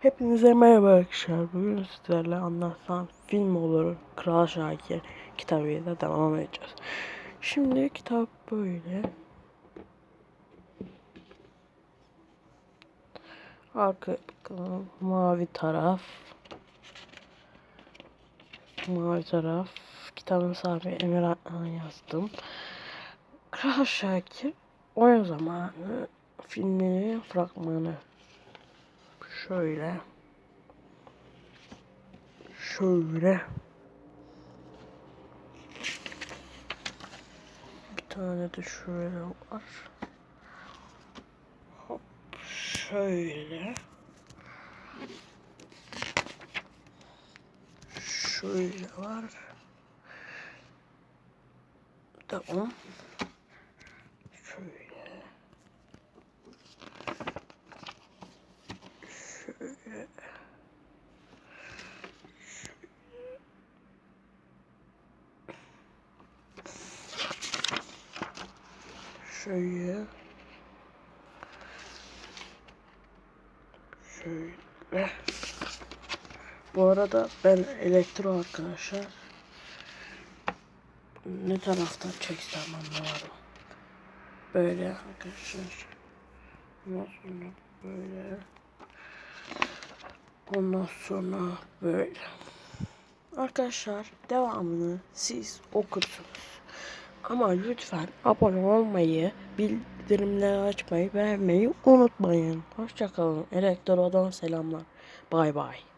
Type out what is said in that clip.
Hepinize merhaba arkadaşlar. Bugün sizlerle anlatsam film olur. Kral Şakir kitabıyla devam edeceğiz. Şimdi kitap böyle. Arka. Mavi taraf. Mavi taraf. Kitabın sahibi Emir Adnan yazdım. Kral Şakir oyun zamanı filminin fragmanı. Şöyle. Şöyle. Bir tane de şöyle var. Hop. Şöyle. Şöyle var. Tamam. Şöyle. Şöyle. Bu arada ben elektro arkadaşlar. Ne taraftan çeksem anlamadım. Böyle arkadaşlar. Ondan sonra böyle. Ondan sonra böyle. Arkadaşlar devamını siz okursunuz. Ama lütfen abone olmayı, bildirimleri açmayı, beğenmeyi unutmayın. Hoşçakalın. Elektrodan selamlar. Bay bay.